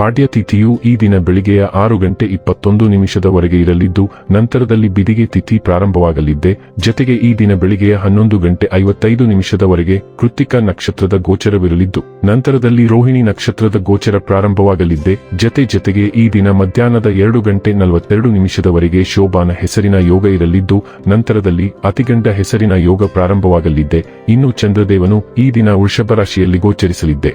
ಪಾಡ್ಯ ತಿಥಿಯು ಈ ದಿನ ಬೆಳಿಗ್ಗೆಯ ಆರು ಗಂಟೆ ಇಪ್ಪತ್ತೊಂದು ನಿಮಿಷದವರೆಗೆ ಇರಲಿದ್ದು, ನಂತರದಲ್ಲಿ ಬಿದಿಗೆ ತಿಥಿ ಪ್ರಾರಂಭವಾಗಲಿದ್ದೆ. ಜತೆಗೆ ಈ ದಿನ ಬೆಳಿಗ್ಗೆಯ ಹನ್ನೊಂದು ಗಂಟೆ ಐವತ್ತೈದು ನಿಮಿಷದವರೆಗೆ ಕೃತಿಕ ನಕ್ಷತ್ರದ ಗೋಚರವಿರಲಿದ್ದು, ನಂತರದಲ್ಲಿ ರೋಹಿಣಿ ನಕ್ಷತ್ರದ ಗೋಚರ ಪ್ರಾರಂಭವಾಗಲಿದ್ದೆ. ಜತೆ ಜತೆಗೆ ಈ ದಿನ ಮಧ್ಯಾಹ್ನದ ಎರಡು ಗಂಟೆ ನಲವತ್ತೆರಡು ನಿಮಿಷದವರೆಗೆ ಶೋಭಾನ ಹೆಸರಿನ ಯೋಗ ಇರಲಿದ್ದು, ನಂತರದಲ್ಲಿ ಅತಿಗಂಡ ಹೆಸರಿನ ಯೋಗ ಪ್ರಾರಂಭವಾಗಲಿದ್ದೆ. ಇನ್ನು ಚಂದ್ರದೇವನು ಈ ದಿನ ವೃಷಭ ರಾಶಿಯಲ್ಲಿ ಗೋಚರಿಸಲಿದ್ದೆ.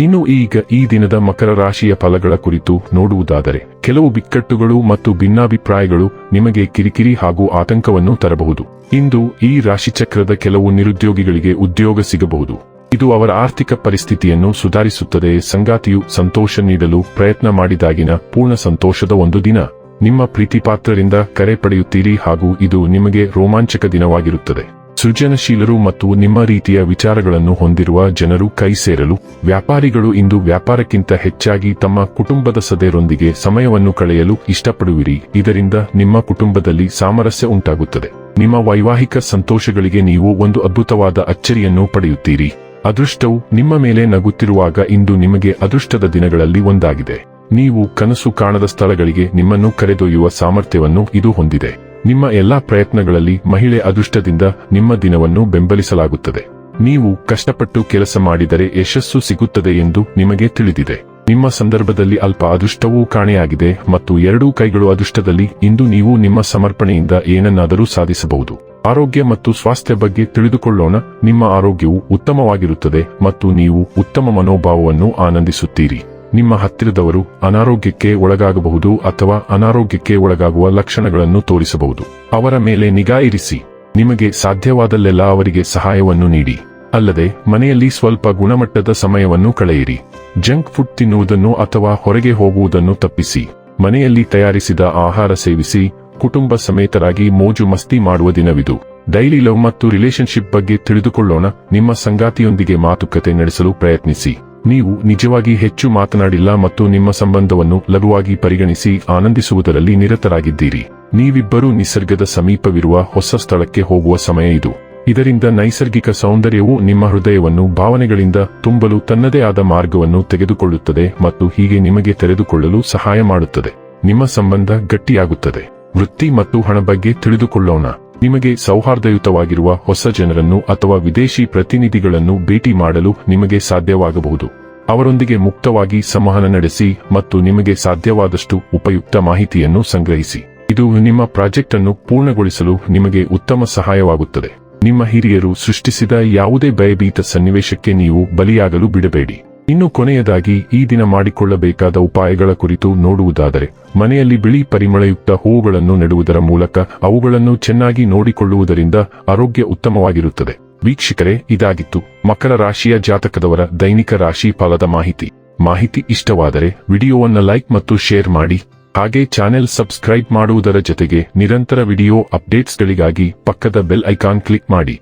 ಇನ್ನು ಈಗ ಈ ದಿನದ ಮಕರ ರಾಶಿಯ ಫಲಗಳ ಕುರಿತು ನೋಡುವುದಾದರೆ, ಕೆಲವು ಬಿಕ್ಕಟ್ಟುಗಳು ಮತ್ತು ಭಿನ್ನಾಭಿಪ್ರಾಯಗಳು ನಿಮಗೆ ಕಿರಿಕಿರಿ ಹಾಗೂ ಆತಂಕವನ್ನು ತರಬಹುದು. ಇಂದು ಈ ರಾಶಿಚಕ್ರದ ಕೆಲವು ನಿರುದ್ಯೋಗಿಗಳಿಗೆ ಉದ್ಯೋಗ ಸಿಗಬಹುದು. ಇದು ಅವರ ಆರ್ಥಿಕ ಪರಿಸ್ಥಿತಿಯನ್ನು ಸುಧಾರಿಸುತ್ತದೆ, ಸಂಗಾತಿಯು ಸಂತೋಷ ನೀಡಲು ಪ್ರಯತ್ನ ಮಾಡಿದಾಗಿನ ಪೂರ್ಣ ಸಂತೋಷದ ಒಂದು ದಿನ. ನಿಮ್ಮ ಪ್ರೀತಿಪಾತ್ರರಿಂದ ಕರೆ ಪಡೆಯುತ್ತೀರಿ ಹಾಗೂ ಇದು ನಿಮಗೆ ರೋಮಾಂಚಕ ದಿನವಾಗಿರುತ್ತದೆ. ಸೃಜನಶೀಲರು ಮತ್ತು ನಿಮ್ಮ ರೀತಿಯ ವಿಚಾರಗಳನ್ನು ಹೊಂದಿರುವ ಜನರು ಕೈ ಸೇರಲು, ವ್ಯಾಪಾರಿಗಳು ಇಂದು ವ್ಯಾಪಾರಕ್ಕಿಂತ ಹೆಚ್ಚಾಗಿ ತಮ್ಮ ಕುಟುಂಬದ ಸದಸ್ಯರೊಂದಿಗೆ ಸಮಯವನ್ನು ಕಳೆಯಲು ಇಷ್ಟಪಡುವಿರಿ. ಇದರಿಂದ ನಿಮ್ಮ ಕುಟುಂಬದಲ್ಲಿ ಸಾಮರಸ್ಯ ಉಂಟಾಗುತ್ತದೆ. ನಿಮ್ಮ ವೈವಾಹಿಕ ಸಂತೋಷಗಳಿಗೆ ನೀವು ಒಂದು ಅದ್ಭುತವಾದ ಅಚ್ಚರಿಯನ್ನು ಪಡೆಯುತ್ತೀರಿ. ಅದೃಷ್ಟವು ನಿಮ್ಮ ಮೇಲೆ ನಗುತ್ತಿರುವಾಗ ಇಂದು ನಿಮಗೆ ಅದೃಷ್ಟದ ದಿನಗಳಲ್ಲಿ ಒಂದಾಗಿದೆ. ನೀವು ಕನಸು ಕಾಣದ ಸ್ಥಳಗಳಿಗೆ ನಿಮ್ಮನ್ನು ಕರೆದೊಯ್ಯುವ ಸಾಮರ್ಥ್ಯವನ್ನು ಇದು ಹೊಂದಿದೆ. ನಿಮ್ಮ ಎಲ್ಲಾ ಪ್ರಯತ್ನಗಳಲ್ಲಿ ಮಹಿಳೆ ಅದೃಷ್ಟದಿಂದ ನಿಮ್ಮ ದಿನವನ್ನು ಬೆಂಬಲಿಸಲಾಗುತ್ತದೆ. ನೀವು ಕಷ್ಟಪಟ್ಟು ಕೆಲಸ ಮಾಡಿದರೆ ಯಶಸ್ಸು ಸಿಗುತ್ತದೆ ಎಂದು ನಿಮಗೆ ತಿಳಿದಿದೆ. ನಿಮ್ಮ ಸಂದರ್ಭದಲ್ಲಿ ಅಲ್ಪ ಅದೃಷ್ಟವೂ ಕಾಣೆಯಾಗಿದೆ ಮತ್ತು ಎರಡೂ ಕೈಗಳು ಅದೃಷ್ಟದಲ್ಲಿ, ಇಂದು ನೀವು ನಿಮ್ಮ ಸಮರ್ಪಣೆಯಿಂದ ಏನನ್ನಾದರೂ ಸಾಧಿಸಬಹುದು. ಆರೋಗ್ಯ ಮತ್ತು ಸ್ವಾಸ್ಥ್ಯ ಬಗ್ಗೆ ತಿಳಿದುಕೊಳ್ಳೋಣ, ನಿಮ್ಮ ಆರೋಗ್ಯವು ಉತ್ತಮವಾಗಿರುತ್ತದೆ ಮತ್ತು ನೀವು ಉತ್ತಮ ಮನೋಭಾವವನ್ನು ಆನಂದಿಸುತ್ತೀರಿ. ನಿಮ್ಮ ಹತ್ತಿರದವರು ಅನಾರೋಗ್ಯಕ್ಕೆ ಒಳಗಾಗಬಹುದು ಅಥವಾ ಅನಾರೋಗ್ಯಕ್ಕೆ ಒಳಗಾಗುವ ಲಕ್ಷಣಗಳನ್ನು ತೋರಿಸಬಹುದು. ಅವರ ಮೇಲೆ ನಿಗಾ ಇರಿಸಿ. ನಿಮಗೆ ಸಾಧ್ಯವಾದಲ್ಲೆಲ್ಲ ಅವರಿಗೆ ಸಹಾಯವನ್ನು ನೀಡಿ. ಅಲ್ಲದೆ, ಮನೆಯಲ್ಲಿ ಸ್ವಲ್ಪ ಗುಣಮಟ್ಟದ ಸಮಯವನ್ನು ಕಳೆಯಿರಿ. ಜಂಕ್ ಫುಡ್ ತಿನ್ನುವುದನ್ನು ಅಥವಾ ಹೊರಗೆ ಹೋಗುವುದನ್ನು ತಪ್ಪಿಸಿ. ಮನೆಯಲ್ಲಿ ತಯಾರಿಸಿದ ಆಹಾರ ಸೇವಿಸಿ, ಕುಟುಂಬ ಸಮೇತರಾಗಿ ಮೋಜು ಮಸ್ತಿ ಮಾಡುವ ದಿನವಿದು. ಡೈಲಿ ಲವ್ ಮತ್ತು ರಿಲೇಶನ್ಶಿಪ್ ಬಗ್ಗೆ ತಿಳಿದುಕೊಳ್ಳೋಣ. ನಿಮ್ಮ ಸಂಗಾತಿಯೊಂದಿಗೆ ಮಾತುಕತೆ ನಡೆಸಲು ಪ್ರಯತ್ನಿಸಿ. ನೀವು ನಿಜವಾಗಿ ಹೆಚ್ಚು ಮಾತನಾಡಿಲ್ಲ ಮತ್ತು ನಿಮ್ಮ ಸಂಬಂಧವನ್ನು ಲಘುವಾಗಿ ಪರಿಗಣಿಸಿ ಆನಂದಿಸುವುದರಲ್ಲಿ ನಿರತರಾಗಿದ್ದೀರಿ. ನೀವಿಬ್ಬರೂ ನಿಸರ್ಗದ ಸಮೀಪವಿರುವ ಹೊಸ ಸ್ಥಳಕ್ಕೆ ಹೋಗುವ ಸಮಯ ಇದು. ಇದರಿಂದ ನೈಸರ್ಗಿಕ ಸೌಂದರ್ಯವು ನಿಮ್ಮ ಹೃದಯವನ್ನು ಭಾವನೆಗಳಿಂದ ತುಂಬಲು ತನ್ನದೇ ಆದ ಮಾರ್ಗವನ್ನು ತೆಗೆದುಕೊಳ್ಳುತ್ತದೆ ಮತ್ತು ಹೀಗೆ ನಿಮಗೆ ತೆರೆದುಕೊಳ್ಳಲು ಸಹಾಯ ಮಾಡುತ್ತದೆ. ನಿಮ್ಮ ಸಂಬಂಧ ಗಟ್ಟಿಯಾಗುತ್ತದೆ. ವೃತ್ತಿ ಮತ್ತು ಹಣ ಬಗ್ಗೆ ತಿಳಿದುಕೊಳ್ಳೋಣ. ನಿಮಗೆ ಸೌಹಾರ್ದಯುತವಾಗಿರುವ ಹೊಸ ಜನರನ್ನು ಅಥವಾ ವಿದೇಶಿ ಪ್ರತಿನಿಧಿಗಳನ್ನು ಭೇಟಿ ಮಾಡಲು ನಿಮಗೆ ಸಾಧ್ಯವಾಗಬಹುದು. ಅವರೊಂದಿಗೆ ಮುಕ್ತವಾಗಿ ಸಂವಹನ ನಡೆಸಿ ಮತ್ತು ನಿಮಗೆ ಸಾಧ್ಯವಾದಷ್ಟು ಉಪಯುಕ್ತ ಮಾಹಿತಿಯನ್ನು ಸಂಗ್ರಹಿಸಿ. ಇದು ನಿಮ್ಮ ಪ್ರಾಜೆಕ್ಟ್ ಅನ್ನು ಪೂರ್ಣಗೊಳಿಸಲು ನಿಮಗೆ ಉತ್ತಮ ಸಹಾಯವಾಗುತ್ತದೆ. ನಿಮ್ಮ ಹಿರಿಯರು ಸೃಷ್ಟಿಸಿದ ಯಾವುದೇ ಭಯಭೀತ ಸನ್ನಿವೇಶಕ್ಕೆ ನೀವು ಬಲಿಯಾಗಲು ಬಿಡಬೇಡಿ. ಇನ್ನು ಕೊನೆಯದಾಗಿ ಈ ದಿನ ಮಾಡಿಕೊಳ್ಳಬೇಕಾದ ಉಪಾಯಗಳ ಕುರಿತು ನೋಡುವುದಾದರೆ, ಮನೆಯಲ್ಲಿ ಬಿಳಿ ಪರಿಮಳಯುಕ್ತ ಹೂವುಗಳನ್ನು ನೆಡುವುದರ ಮೂಲಕ ಅವುಗಳನ್ನು ಚೆನ್ನಾಗಿ ನೋಡಿಕೊಳ್ಳುವುದರಿಂದ ಆರೋಗ್ಯ ಉತ್ತಮವಾಗಿರುತ್ತದೆ. ವೀಕ್ಷಕರೇ, ಇದಾಗಿತ್ತು ಮಕರ ರಾಶಿಯ ಜಾತಕದವರ ದೈನಿಕ ರಾಶಿ ಫಲದ ಮಾಹಿತಿ. ಮಾಹಿತಿ ಇಷ್ಟವಾದರೆ ವಿಡಿಯೋವನ್ನು ಲೈಕ್ ಮತ್ತು ಶೇರ್ ಮಾಡಿ, ಹಾಗೆ ಚಾನೆಲ್ ಸಬ್ಸ್ಕ್ರೈಬ್ ಮಾಡುವುದರ ಜೊತೆಗೆ ನಿರಂತರ ವಿಡಿಯೋ ಅಪ್ಡೇಟ್ಸ್ಗಳಿಗಾಗಿ ಪಕ್ಕದ ಬೆಲ್ ಐಕಾನ್ ಕ್ಲಿಕ್ ಮಾಡಿ.